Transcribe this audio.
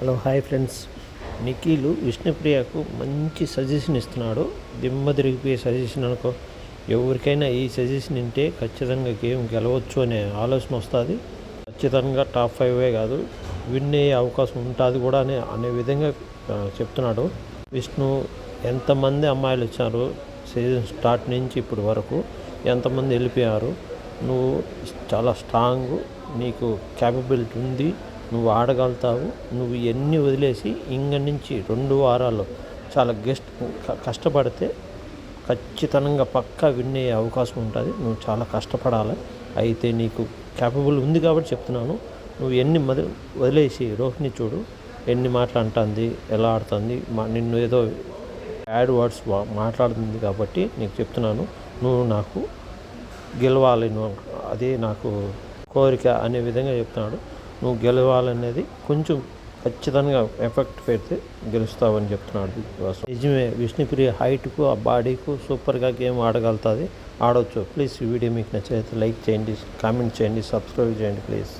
Hello hi friends. Nikhil విష్ణుప్రియకు మంచి suggestion ఇస్తున్నాడు. దిమ్మ తిరిగిపోయే సజెషన్ అనుకో. ఎవరికైనా ఈ సజెషన్ వింటే ఖచ్చితంగా గేమ్ గెలవచ్చు అనే ఆలోచన వస్తుంది. ఖచ్చితంగా టాప్ ఫైవే కాదు. విన్ అయ్యే అవకాశం ఉంటుంది కూడా అనే అనే విధంగా చెప్తున్నాడు. విష్ణు ఎంతమంది అమ్మాయిలు వచ్చారు సీజన్ స్టార్ట్ నుంచి ఇప్పటి వరకు? ఎంతమంది వెళ్ళిపోయారు? నువ్వు చాలా స్ట్రాంగ్ నీకు క్యాపబిలిటీ ఉంది. నువ్వు ఆడగలుగుతావు నువ్వు ఎన్ని వదిలేసి ఇంక నుంచి రెండు వారాలు చాలా గెస్ట్ కష్టపడితే ఖచ్చితంగా పక్కా విన్ అయ్యే అవకాశం ఉంటుంది. నువ్వు చాలా కష్టపడాలి. అయితే నీకు క్యాపబుల్ ఉంది కాబట్టి చెప్తున్నాను. నువ్వు ఎన్ని మద వదిలేసి రోహిణి చూడు ఎన్ని మాటలు అంటుంది ఎలా ఆడుతుంది మా నిన్ను ఏదో యాడ్ వర్డ్స్ మాట్లాడుతుంది కాబట్టి నీకు చెప్తున్నాను. నువ్వు నాకు గెలవాలి నువ్వు అదే నాకు కోరిక అనే విధంగా చెప్తున్నాడు. నువ్వు గెలవాలనేది కొంచెం ఖచ్చితంగా ఎఫెక్ట్ పెడితే గెలుస్తావని చెప్తున్నాడు బిగ్ బాస్ నిజమే విష్ణుప్రియ హైట్కు ఆ బాడీకు సూపర్గా గేమ్ ఆడగలుగుతుంది. ఆడవచ్చు ప్లీజ్ ఈ వీడియో మీకు నచ్చితే లైక్ చేయండి కామెంట్ చేయండి సబ్స్క్రైబ్ చేయండి ప్లీజ్